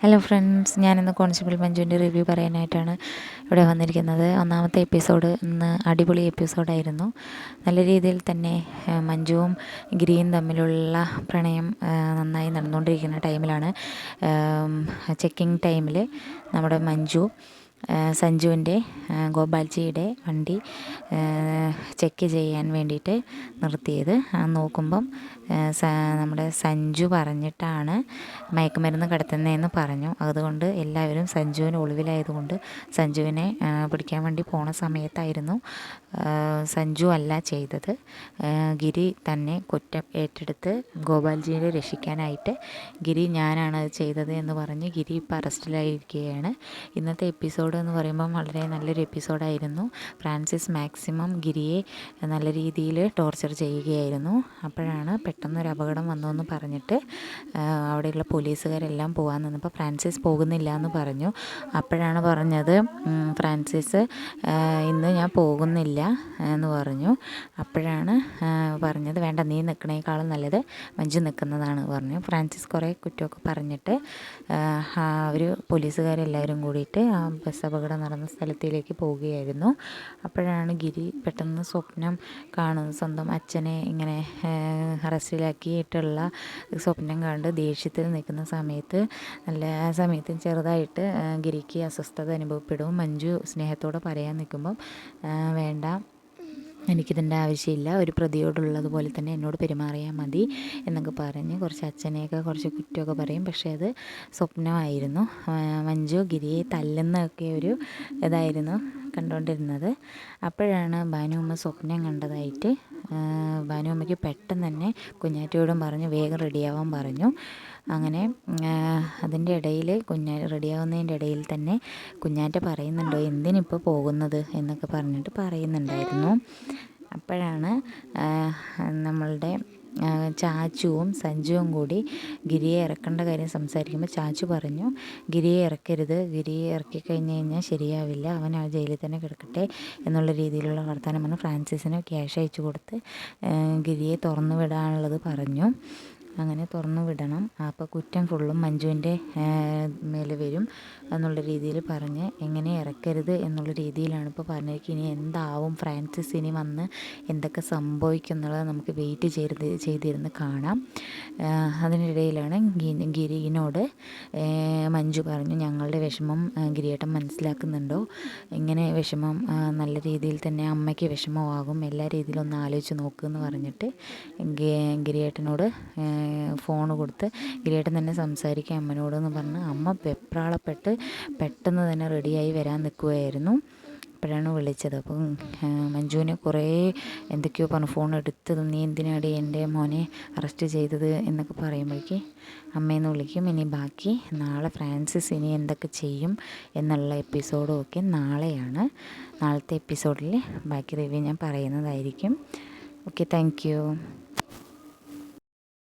Hello friends ഞാനിന്ന് constable മഞ്ജുവിന്റെ review പറയാനായിട്ടാണ് ഇവിടെ വന്നിരിക്കുന്നത്. ഒന്നാമത്തെ എപ്പിസോഡ് ഇന്ന് അടിപൊളി എപ്പിസോഡായിരുന്നു നല്ല രീതിയിൽ തന്നെ മഞ്ജുവും ഗ്രീൻ തമ്മിലുള്ള പ്രണയം നന്നായി നടന്നുകൊണ്ടിരിക്കുന്ന ടൈമിലാണ് ചെക്കിംഗ് ടൈമിൽ നമ്മുടെ മഞ്ജു സഞ്ജുവിന്റെ ഗോപാൽജിയുടെ വണ്ടി ചെക്ക് ചെയ്യാൻ വേണ്ടിയിട്ട് നിർത്തിയത്. നോക്കുമ്പം നമ്മുടെ സഞ്ജു പറഞ്ഞിട്ടാണ് മയക്കുമരുന്ന് കടത്തുന്നതെന്ന് പറഞ്ഞു. അതുകൊണ്ട് എല്ലാവരും സഞ്ജുവിന് ഒളിവിലായതുകൊണ്ട് സഞ്ജുവിനെ പിടിക്കാൻ വേണ്ടി പോണ സമയത്തായിരുന്നു സഞ്ജു അല്ല ചെയ്തത്. ഗിരി തന്നെ കുറ്റം ഏറ്റെടുത്ത് ഗോപാൽജിയെ രക്ഷിക്കാനായിട്ട് ഗിരി ഞാനാണ് ചെയ്തത് എന്ന് പറഞ്ഞ് ഗിരി ഇപ്പോൾ അറസ്റ്റിലായിരിക്കുകയാണ്. ഇന്നത്തെ എപ്പിസോഡ് എന്ന് പറയുമ്പം വളരെ നല്ലൊരു എപ്പിസോഡായിരുന്നു. ഫ്രാൻസിസ് മാക്സിമം ഗിരിയെ നല്ല രീതിയിൽ ടോർച്ചർ ചെയ്യുകയായിരുന്നു. അപ്പോഴാണ് പെട്ടെന്നൊരു അപകടം വന്നു എന്ന് പറഞ്ഞിട്ട് അവിടെയുള്ള പോലീസുകാരെല്ലാം പോകാൻ നിന്നപ്പോൾ ഫ്രാൻസിസ് പോകുന്നില്ല എന്ന് പറഞ്ഞു. അപ്പോഴാണ് പറഞ്ഞത് ഫ്രാൻസിസ് ഇന്ന് ഞാൻ പോകുന്നില്ല എന്ന് പറഞ്ഞു. അപ്പോഴാണ് പറഞ്ഞത് വേണ്ട നീ നിൽക്കണേക്കാളും നല്ലത് മഞ്ജു നിൽക്കുന്നതാണ് പറഞ്ഞു. ഫ്രാൻസിസ് കുറേ കുറ്റമൊക്കെ പറഞ്ഞിട്ട് അവർ പോലീസുകാരെല്ലാവരും കൂടിയിട്ട് ആ ബസ് അപകടം നടന്ന സ്ഥലത്തിലേക്ക് പോവുകയായിരുന്നു. അപ്പോഴാണ് ഗിരി പെട്ടെന്ന് സ്വപ്നം കാണുന്നത്. സ്വന്തം അച്ഛനെ ഇങ്ങനെ അറസ്റ്റിലാക്കിയിട്ടുള്ള സ്വപ്നം കണ്ട് ദേഷ്യത്തിൽ നിൽക്കുന്ന സമയത്ത് നല്ല സമയത്ത് ചെറുതായിട്ട് ഗിരിക്ക് അസ്വസ്ഥത അനുഭവപ്പെടും. മഞ്ജു സ്നേഹത്തോടെ പറയാൻ നിൽക്കുമ്പം വേണ്ട എനിക്കിതിന്റെ ആവശ്യമില്ല. ഒരു പ്രതിയോടുള്ളതുപോലെ തന്നെ എന്നോട് പെരുമാറിയാൽ മതി എന്നൊക്കെ പറഞ്ഞ് കുറച്ച് അച്ഛനെയൊക്കെ കുറച്ച് കുറ്റമൊക്കെ പറയും. പക്ഷേ അത് സ്വപ്നമായിരുന്നു. മഞ്ജു ഗിരിയെ തല്ലുന്നൊക്കെ ഒരു ഇതായിരുന്നു. കണ്ടുകൊണ്ടിരുന്നത് അപ്പോഴാണ് ഭാനുമ്മ സ്വപ്നം കണ്ടതായിട്ട് ഭാനുമ്മയ്ക്ക് പെട്ടെന്ന് തന്നെ കുഞ്ഞാറ്റയോടും പറഞ്ഞു വേഗം റെഡിയാവാൻ പറഞ്ഞു. അങ്ങനെ അതിന്റെ ഇടയിൽ കുഞ്ഞാ റെഡിയാവുന്നതിന്റെ ഇടയിൽ തന്നെ കുഞ്ഞാറ്റ പറയുന്നുണ്ടോ എന്തിനിപ്പോൾ പോകുന്നത്? എന്നൊക്കെ പറഞ്ഞിട്ട് പറയുന്നുണ്ടായിരുന്നു. അപ്പോഴാണ് നമ്മളുടെ ചാച്ചുവും സഞ്ജുവും കൂടി ഗിരിയെ ഇറക്കേണ്ട കാര്യം സംസാരിക്കുമ്പോൾ ചാച്ചു പറഞ്ഞു ഗിരിയെ ഇറക്കരുത്. ഗിരിയെ ഇറക്കി കഴിഞ്ഞ് കഴിഞ്ഞാൽ ശരിയാവില്ല. അവൻ ആ ജയിലിൽ തന്നെ കിടക്കട്ടെ എന്നുള്ള രീതിയിലുള്ള വർത്തമാനം പറഞ്ഞു ഫ്രാൻസിസിന് ക്യാഷ് അയച്ചു കൊടുത്ത് ഗിരിയെ തുറന്നു വിടാനുള്ളത് പറഞ്ഞു. അങ്ങനെ തുറന്നു വിടണം. അപ്പോൾ കുറ്റം ഫുള്ളും മഞ്ജുവിന്റെ മേലെ വരും എന്നുള്ള രീതിയിൽ പറഞ്ഞ് എങ്ങനെ ഇറക്കരുത് എന്നുള്ള രീതിയിലാണ് ഇപ്പോൾ പറഞ്ഞിരിക്കുക ഇനി എന്താവും? ഫ്രാൻസിസ് ഇനി വന്ന് എന്തൊക്കെ സംഭവിക്കും എന്നുള്ളത് നമുക്ക് വെയിറ്റ് ചെയ്ത് ചെയ്തിരുന്ന് കാണാം. അതിനിടയിലാണ് ഗിരിനോട് മഞ്ജു പറഞ്ഞു ഞങ്ങളുടെ വിഷമം ഗിരിയേട്ടൻ മനസ്സിലാക്കുന്നുണ്ടോ? എങ്ങനെ വിഷമം നല്ല രീതിയിൽ തന്നെ അമ്മയ്ക്ക് വിഷമമാകും എല്ലാ രീതിയിലും ഒന്ന് ആലോചിച്ച് നോക്കുമെന്ന് പറഞ്ഞിട്ട് ഗിരിയേട്ടനോട് ഫോൺ കൊടുത്ത് ഗിരിയേട്ടൻ തന്നെ സംസാരിക്കുക അമ്മനോടെന്ന് പറഞ്ഞ് അമ്മ വെപ്രാളപ്പെട്ട് പെട്ടെന്ന് തന്നെ റെഡിയായി വരാൻ നിൽക്കുകയായിരുന്നു. അപ്പോഴാണ് വിളിച്ചത്. അപ്പം മഞ്ജുവിനെ കുറേ എന്തൊക്കെയോ പറഞ്ഞു. ഫോൺ എടുത്തത് നീ എന്തിനാടി എന്റെ മോനെ അറസ്റ്റ് ചെയ്തത് എന്നൊക്കെ പറയുമ്പോഴേക്ക് അമ്മയെന്ന് വിളിക്കും. ഇനി ബാക്കി നാളെ ഫ്രാൻസിസ് ഇനി എന്തൊക്കെ ചെയ്യും എന്നുള്ള എപ്പിസോഡും ഒക്കെ നാളെയാണ്. നാളത്തെ എപ്പിസോഡിൽ ബാക്കി റിവ്യൂ ഞാൻ പറയുന്നതായിരിക്കും. Okay thank